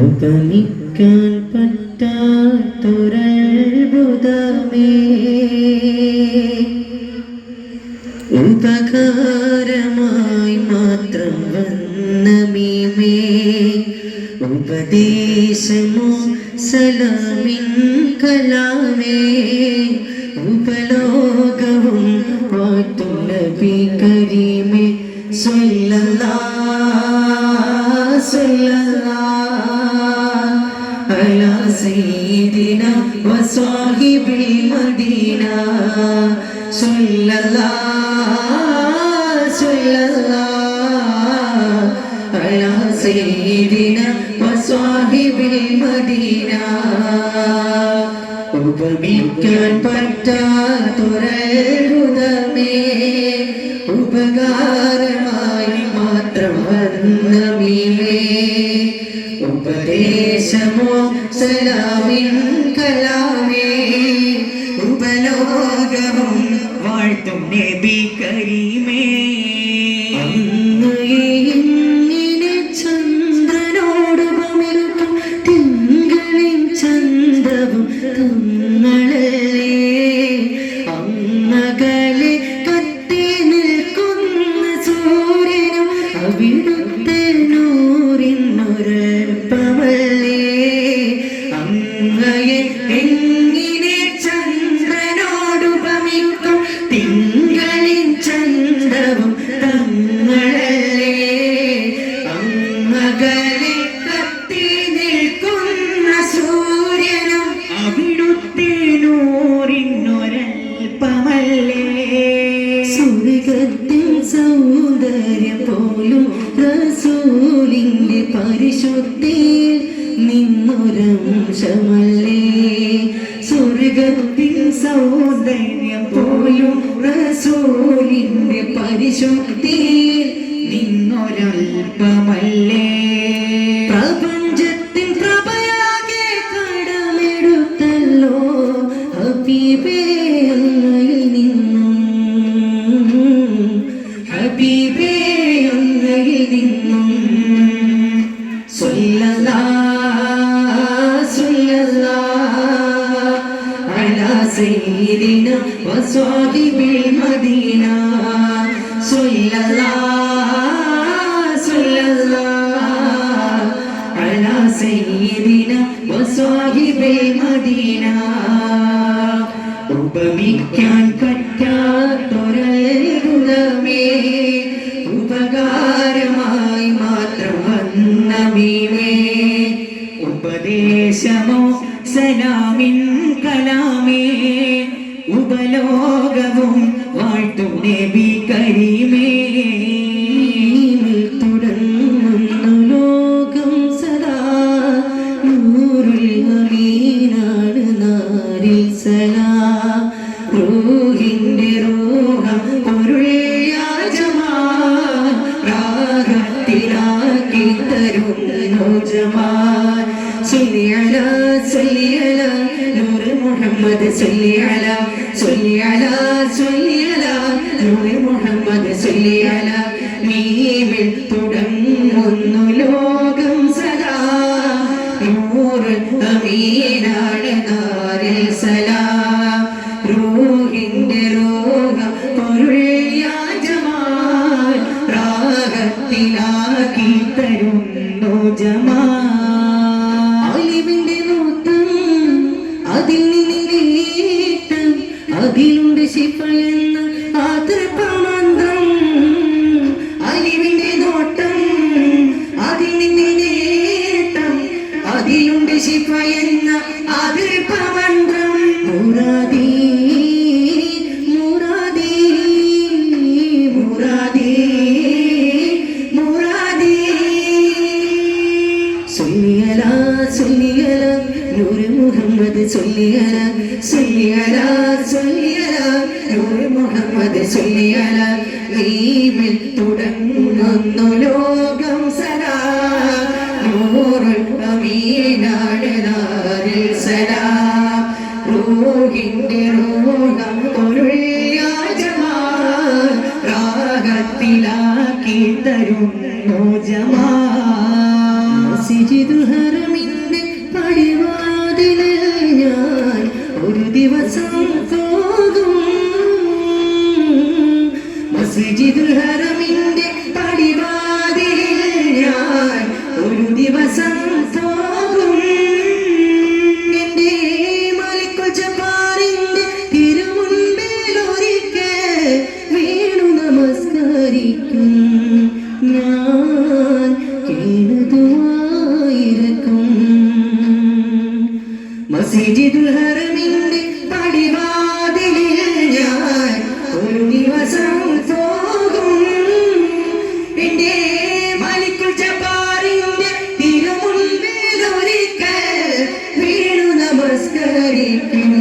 ഉപമിക്കാൻ പറ്റാത്തൊരത്ഭുതമേ ഉപകാരമായി മാത്രം വന്ന മീമേ. ഉപദേശമോ സലാമിൻ കലാമേ. ഉപലോകവും വാറ്റും നബി സയ്യിദിന വസ്വാഹിബിൽ മദീന സ്വല്ലല്ലാ സ്വല്ലല്ലാ. അലാ സയ്യിദിന വസ്വാഹിബിൽ മദീന ഉപമിക്കാൻ പറ്റാത്തൊരത്ഭുതമേ ഉപകാരമായി മാത്രം ഉപദേശമോ സലാമിൻ കലാമേ. ഉപലോകവും വാഴ്ത്തും നബി കരീമേ. അങ്ങ് എങ്ങനെ ചന്ദ്രനോട് പമിരുക്കും തിങ്കളിൻ ചന്തവും നൂറിനൊരൽപ്പമല്ലേ സ്വർഗത്തിൽ സൗന്ദര്യം പോലും റസൂലിന്റെ പരിശുദ്ധിയിൽ നിന്നൊരംശമല്ലേ? സ്വർഗത്തിൽ സൗന്ദര്യം പോലും റസൂലിന്റെ പരിശുദ്ധിയിൽ നിന്നൊരൽപ്പമല്ലേ ഹബീബേ അങ്ങയിൽ നിന്നും സ്വല്ലല്ലാ സ്വല്ലല്ലാ അലാ സയ്യിദിന വസ്വാഹിബിൽ മദീന. സ്വല്ലല്ലാ സ്വല്ലല്ലാ അലാ സയ്യിദിന വസ്വാഹിബിൽ മദീന. ഉപമിക്കാൻ പറ്റാത്തൊരത്ഭുതമേ മീമേ ഉപദേശമോ സലാമിൻ കലാമേ. ഉപലോകവും വാഴ്ത്തും നബി കരീമേ. തുടങ്ങുന്നു ലോകം സദാ. നൂറുൽ അമീനാണ് നാരിൽ സലാം. على صلي على نور محمد صلي على صلي على صلي على نور محمد صلي على മീമിൽ തുടങ്ങുന്നു ലോകം സദാ നൂറുൽ അമീനാണ് നാരിൽ സലാം റൂഹിന്റെ രോഗം പൊരുൾ യാജമാൻ രാഗത്തിലാക്കി അതിലുണ്ട് ശിഫ എന്ന ആതൃപമന്ത്രം അലിവിന്റെ നോട്ടം അതിൽ നിന്നേറ്റം അതിലുണ്ട് ശിഫ എന്ന ആതൃപമന്ത്രം മുറാദി മുറാദി മുറാദി മുറാദി സൊല്ലിയല സൊല്ലിയല നൂറ് മുഹമ്മദ് സൊല്ലിയല സൊല്ലിയല നൂറ് മുഹമ്മദ് സൊല്ലിയല തുടങ്ങുന്നു ലോകം സലാ നൂറുൽ അമീനാട് നാരിൽ സലാ റൂഹിന്റെ റൂഹം ഞാൻ ഒരു ദിവസം മസ്ജിദുൽ ഹറമിന്റെ പടിവാതിലിൽ ഞാൻ ഒരു ദിവസം പോകും. എന്റെ മലിക്കൊച്ചപ്പാറിന്റെ തിരുമുൻപിൽ ഒരിക്കൽ വീണു നമസ്കരിക്കും. ഞാൻ കേണതുമായിരിക്കും. മസ്ജിദുൽ ഹറമിന്റെ പടിവാതിലിൽ ഞാൻ ഒരു ദിവസം கைக்கு